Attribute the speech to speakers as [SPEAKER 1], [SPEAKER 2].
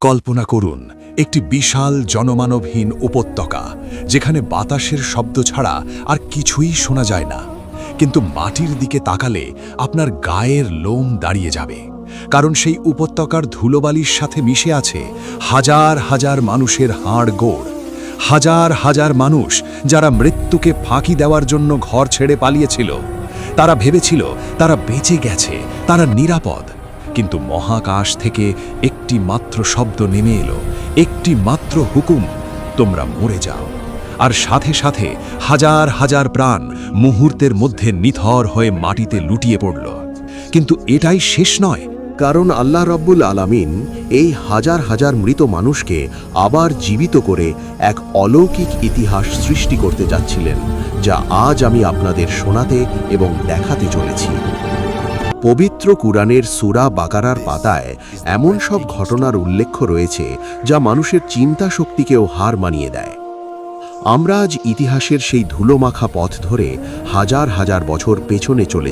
[SPEAKER 1] কল্পনা করুন, একটি বিশাল জনমানবহীন উপত্যকা, যেখানে বাতাসের শব্দ ছাড়া আর কিছুই শোনা যায় না। কিন্তু মাটির দিকে তাকালে আপনার গায়ের লোম দাঁড়িয়ে যাবে। কারণ সেই উপত্যকার ধুলোবালির সাথে মিশে আছে হাজার হাজার মানুষের হাড় গোড়। হাজার হাজার মানুষ যারা মৃত্যুকে ফাঁকি দেওয়ার জন্য ঘর ছেড়ে পালিয়েছিল, তারা ভেবেছিল তারা বেঁচে গেছে, তারা নিরাপদ। কিন্তু মহাকাশ থেকে একটি মাত্র শব্দ নেমে এলো, একটি মাত্র হুকুম, তোমরা মরে যাও। আর সাথে সাথে হাজার হাজার প্রাণ মুহূর্তের মধ্যে নিথর হয়ে মাটিতে লুটিয়ে পড়ল। কিন্তু এটাই শেষ নয়।
[SPEAKER 2] কারণ আল্লাহ রব্বুল আলামিন এই হাজার হাজার মৃত মানুষকে আবার জীবিত করে এক অলৌকিক ইতিহাস সৃষ্টি করতে যাচ্ছিলেন, যা আজ আমি আপনাদের শোনাতে এবং দেখাতে চলেছি। পবিত্র কুরআনের সুরা বাকারার পাতায় এমন সব ঘটনার উল্লেখ রয়েছে যা মানুষের চিন্তা শক্তিকেও হার মানিয়ে দেয়। আমরা আজ ইতিহাসের সেই ধুলোমাখা পথ ধরে হাজার হাজার বছর পেছনে চলে যাব।